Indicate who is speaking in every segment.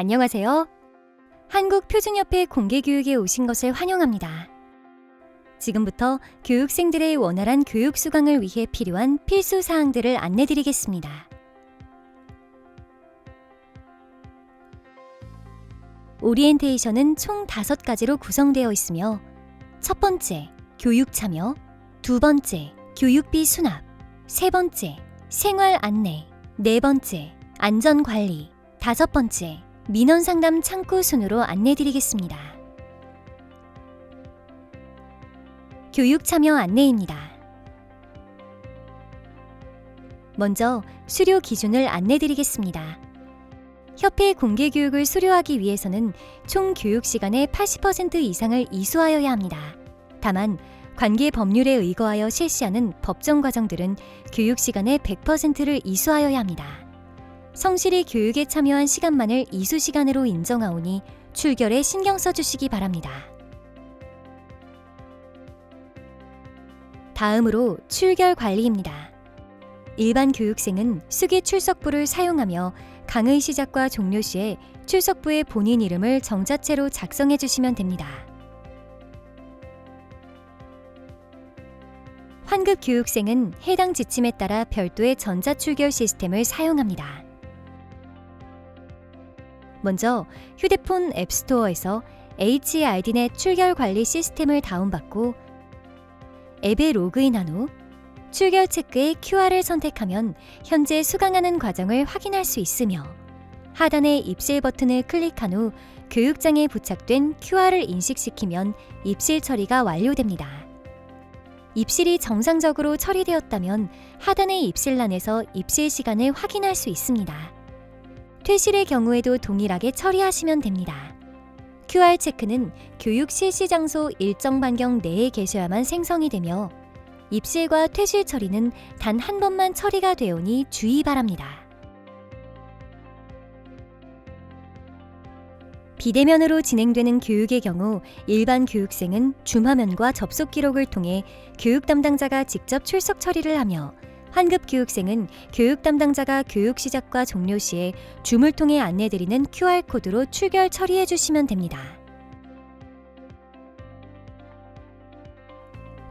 Speaker 1: 안녕하세요. 한국표준협회 공개교육에 오신 것을 환영합니다. 지금부터 교육생들의 원활한 교육 수강을 위해 필요한 필수 사항들을 안내드리겠습니다. 오리엔테이션은 총 다섯 가지로 구성되어 있으며 첫 번째, 교육 참여, 두 번째, 교육비 수납, 세 번째, 생활 안내, 네 번째, 안전 관리, 다섯 번째, 민원 상담 창구 순으로 안내드리겠습니다. 교육 참여 안내입니다. 먼저 수료 기준을 안내드리겠습니다. 협회 공개 교육을 수료하기 위해서는 총 교육 시간의 80% 이상을 이수하여야 합니다. 다만 관계 법률에 의거하여 실시하는 법정 과정들은 교육 시간의 100%를 이수하여야 합니다. 성실히 교육에 참여한 시간만을 이수 시간으로 인정하오니 출결에 신경 써주시기 바랍니다. 다음으로 출결 관리입니다. 일반 교육생은 수기 출석부를 사용하며 강의 시작과 종료 시에 출석부에 본인 이름을 정자체로 작성해 주시면 됩니다. 환급 교육생은 해당 지침에 따라 별도의 전자출결 시스템을 사용합니다. 먼저 휴대폰 앱스토어에서 HIDnet 출결 관리 시스템을 다운받고 앱에 로그인한 후 출결 체크의 QR을 선택하면 현재 수강하는 과정을 확인할 수 있으며 하단의 입실 버튼을 클릭한 후 교육장에 부착된 QR을 인식시키면 입실 처리가 완료됩니다. 입실이 정상적으로 처리되었다면 하단의 입실란에서 입실 시간을 확인할 수 있습니다. 퇴실의 경우에도 동일하게 처리하시면 됩니다. QR 체크는 교육 실시 장소 일정 반경 내에 계셔야만 생성이 되며 입실과 퇴실 처리는 단 한 번만 처리가 되오니 주의 바랍니다. 비대면으로 진행되는 교육의 경우 일반 교육생은 줌화면과 접속 기록을 통해 교육 담당자가 직접 출석 처리를 하며 환급 교육생은 교육 담당자가 교육 시작과 종료 시에 줌을 통해 안내드리는 QR코드로 출결 처리해 주시면 됩니다.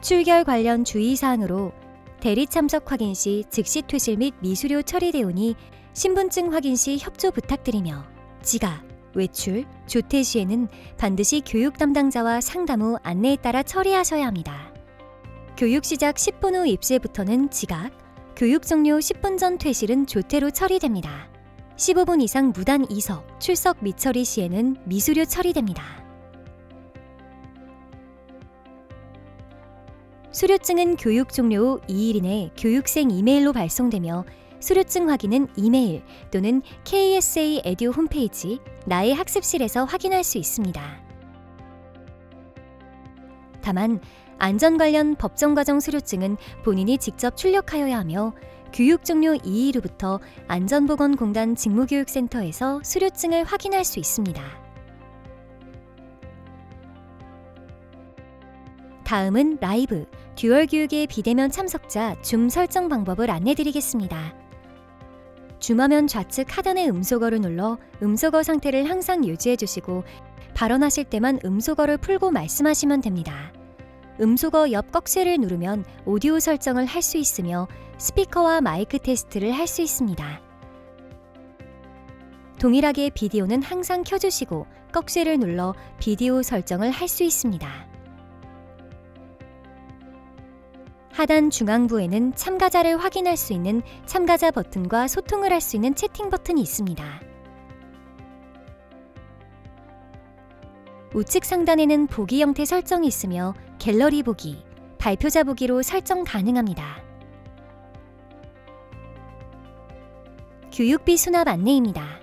Speaker 1: 출결 관련 주의사항으로 대리 참석 확인 시 즉시 퇴실 및 미수료 처리되오니 신분증 확인 시 협조 부탁드리며 지각, 외출, 조퇴 시에는 반드시 교육 담당자와 상담 후 안내에 따라 처리하셔야 합니다. 교육 시작 10분 후 입실부터는 지각, 교육 종료 10분 전 퇴실은 조퇴로 처리됩니다. 15분 이상 무단 이석, 출석 미처리 시에는 미수료 처리됩니다. 수료증은 교육 종료 후 2일 이내 교육생 이메일로 발송되며 수료증 확인은 이메일 또는 KSA 에듀 홈페이지 나의 학습실에서 확인할 수 있습니다. 다만 안전 관련 법정 과정 수료증은 본인이 직접 출력하여야 하며 교육 종료 2일 후부터 안전보건공단 직무교육센터에서 수료증을 확인할 수 있습니다. 다음은 라이브, 듀얼 교육의 비대면 참석자 줌 설정 방법을 안내드리겠습니다. 줌화면 좌측 하단의 음소거를 눌러 음소거 상태를 항상 유지해 주시고 발언하실 때만 음소거를 풀고 말씀하시면 됩니다. 음소거 옆 꺽쇠를 누르면 오디오 설정을 할 수 있으며 스피커와 마이크 테스트를 할 수 있습니다. 동일하게 비디오는 항상 켜주시고 꺽쇠를 눌러 비디오 설정을 할 수 있습니다. 하단 중앙부에는 참가자를 확인할 수 있는 참가자 버튼과 소통을 할 수 있는 채팅 버튼이 있습니다. 우측 상단에는 보기 형태 설정이 있으며 갤러리 보기, 발표자 보기로 설정 가능합니다. 교육비 수납 안내입니다.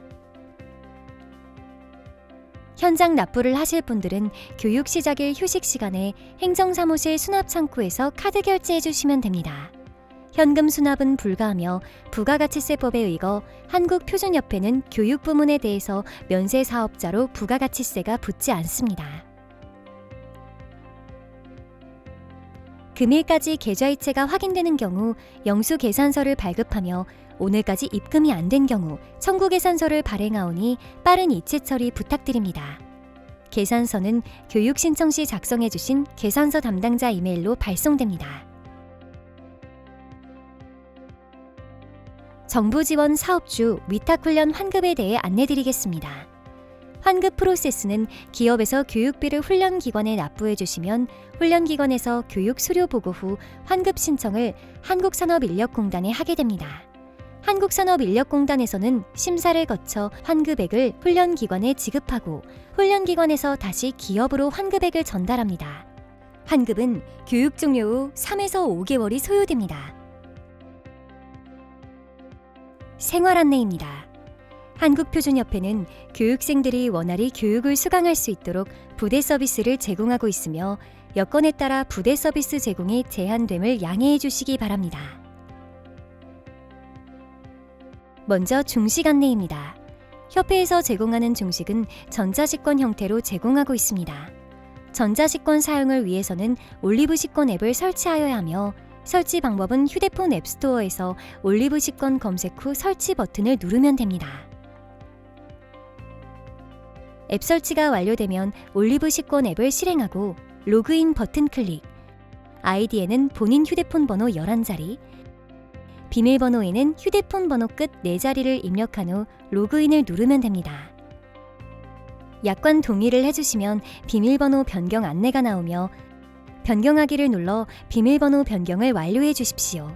Speaker 1: 현장 납부를 하실 분들은 교육 시작일 휴식 시간에 행정사무실 수납 창구에서 카드 결제해 주시면 됩니다. 현금 수납은 불가하며 부가가치세법에 의거 한국표준협회는 교육 부문에 대해서 면세 사업자로 부가가치세가 붙지 않습니다. 금일까지 계좌이체가 확인되는 경우 영수 계산서를 발급하며 오늘까지 입금이 안 된 경우 청구 계산서를 발행하오니 빠른 이체 처리 부탁드립니다. 계산서는 교육 신청 시 작성해 주신 계산서 담당자 이메일로 발송됩니다. 정부 지원 사업주 위탁훈련 환급에 대해 안내드리겠습니다. 환급 프로세스는 기업에서 교육비를 훈련기관에 납부해 주시면 훈련기관에서 교육 수료 보고 후 환급 신청을 한국산업인력공단에 하게 됩니다. 한국산업인력공단에서는 심사를 거쳐 환급액을 훈련기관에 지급하고 훈련기관에서 다시 기업으로 환급액을 전달합니다. 환급은 교육 종료 후 3에서 5개월이 소요됩니다. 생활 안내입니다. 한국표준협회는 교육생들이 원활히 교육을 수강할 수 있도록 부대 서비스를 제공하고 있으며 여건에 따라 부대 서비스 제공이 제한됨을 양해해 주시기 바랍니다. 먼저 중식 안내입니다. 협회에서 제공하는 중식은 전자식권 형태로 제공하고 있습니다. 전자식권 사용을 위해서는 올리브식권 앱을 설치하여야 하며 설치 방법은 휴대폰 앱스토어에서 올리브 식권 검색 후 설치 버튼을 누르면 됩니다. 앱 설치가 완료되면 올리브 식권 앱을 실행하고 로그인 버튼 클릭. 아이디에는 본인 휴대폰 번호 11자리, 비밀번호에는 휴대폰 번호 끝 4자리를 입력한 후 로그인을 누르면 됩니다. 약관 동의를 해주시면 비밀번호 변경 안내가 나오며 변경하기를 눌러 비밀번호 변경을 완료해 주십시오.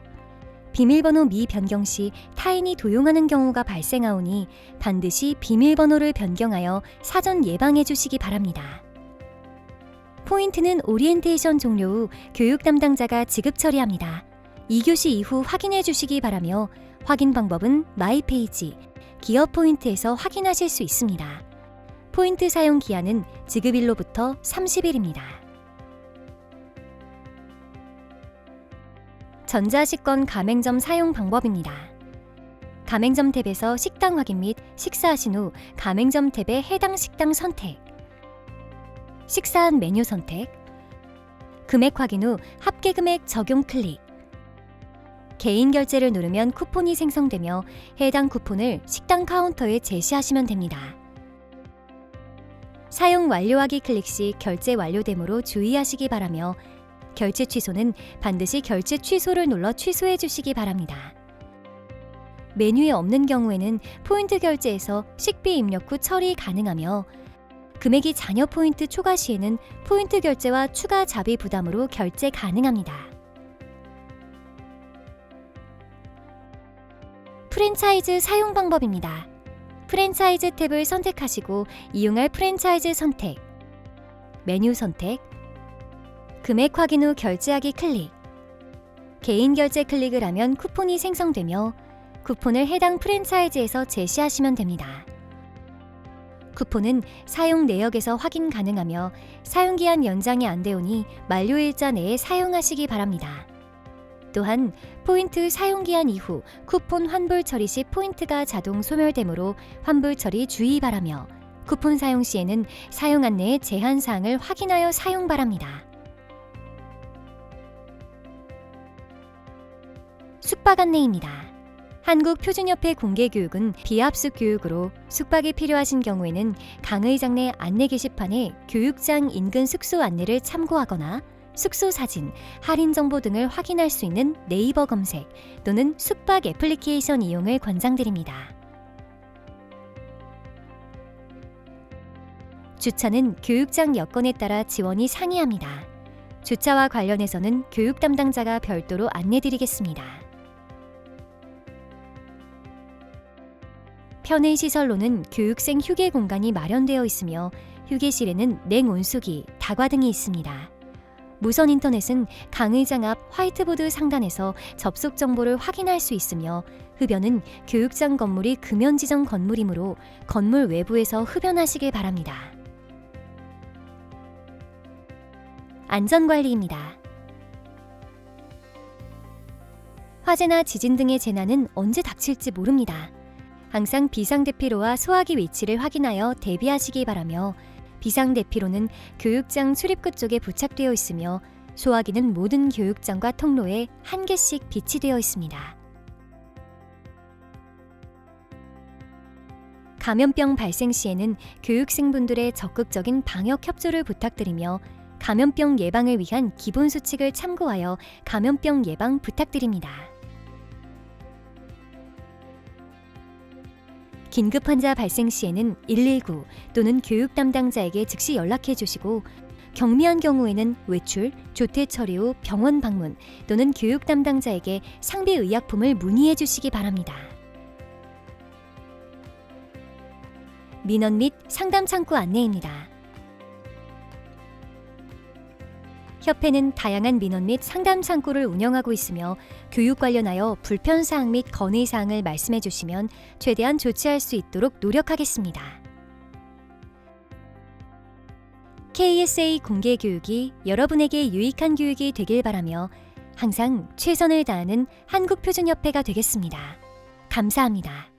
Speaker 1: 비밀번호 미 변경 시 타인이 도용하는 경우가 발생하오니 반드시 비밀번호를 변경하여 사전 예방해 주시기 바랍니다. 포인트는 오리엔테이션 종료 후 교육 담당자가 지급 처리합니다. 2교시 이후 확인해 주시기 바라며 확인 방법은 마이 페이지, 기업 포인트에서 확인하실 수 있습니다. 포인트 사용 기한은 지급일로부터 30일입니다. 전자식권 가맹점 사용 방법입니다. 가맹점 탭에서 식당 확인 및 식사하신 후 가맹점 탭의 해당 식당 선택, 식사한 메뉴 선택, 금액 확인 후 합계 금액 적용 클릭, 개인 결제를 누르면 쿠폰이 생성되며 해당 쿠폰을 식당 카운터에 제시하시면 됩니다. 사용 완료하기 클릭 시 결제 완료됨으로 주의하시기 바라며 결제 취소는 반드시 결제 취소를 눌러 취소해 주시기 바랍니다. 메뉴에 없는 경우에는 포인트 결제에서 식비 입력 후 처리 가능하며 금액이 잔여 포인트 초과 시에는 포인트 결제와 추가 자비 부담으로 결제 가능합니다. 프랜차이즈 사용 방법입니다. 프랜차이즈 탭을 선택하시고 이용할 프랜차이즈 선택, 메뉴 선택, 금액 확인 후 결제하기 클릭. 개인 결제 클릭을 하면 쿠폰이 생성되며 쿠폰을 해당 프랜차이즈에서 제시하시면 됩니다. 쿠폰은 사용 내역에서 확인 가능하며 사용기한 연장이 안 되오니 만료일자 내에 사용하시기 바랍니다. 또한 포인트 사용기한 이후 쿠폰 환불 처리 시 포인트가 자동 소멸되므로 환불 처리 주의 바라며 쿠폰 사용 시에는 사용 안내의 제한 사항을 확인하여 사용 바랍니다. 숙박 안내입니다. 한국표준협회 공개교육은 비합숙 교육으로 숙박이 필요하신 경우에는 강의장 내 안내 게시판에 교육장 인근 숙소 안내를 참고하거나 숙소 사진, 할인 정보 등을 확인할 수 있는 네이버 검색 또는 숙박 애플리케이션 이용을 권장드립니다. 주차는 교육장 여건에 따라 지원이 상이합니다. 주차와 관련해서는 교육 담당자가 별도로 안내드리겠습니다. 편의 시설로는 교육생 휴게 공간이 마련되어 있으며 휴게실에는 냉온수기, 다과 등이 있습니다. 무선 인터넷은 강의장 앞 화이트보드 상단에서 접속 정보를 확인할 수 있으며 흡연은 교육장 건물이 금연 지정 건물이므로 건물 외부에서 흡연하시길 바랍니다. 안전관리입니다. 화재나 지진 등의 재난은 언제 닥칠지 모릅니다. 항상 비상대피로와 소화기 위치를 확인하여 대비하시기 바라며 비상대피로는 교육장 출입구 쪽에 부착되어 있으며 소화기는 모든 교육장과 통로에 한 개씩 비치되어 있습니다. 감염병 발생 시에는 교육생분들의 적극적인 방역 협조를 부탁드리며 감염병 예방을 위한 기본 수칙을 참고하여 감염병 예방 부탁드립니다. 긴급 환자 발생 시에는 119 또는 교육 담당자에게 즉시 연락해 주시고 경미한 경우에는 외출, 조퇴 처리 후 병원 방문 또는 교육 담당자에게 상비 의약품을 문의해 주시기 바랍니다. 민원 및 상담 창구 안내입니다. 협회는 다양한 민원 및 상담 창구를 운영하고 있으며 교육 관련하여 불편 사항 및 건의 사항을 말씀해 주시면 최대한 조치할 수 있도록 노력하겠습니다. KSA 공개 교육이 여러분에게 유익한 교육이 되길 바라며 항상 최선을 다하는 한국표준협회가 되겠습니다. 감사합니다.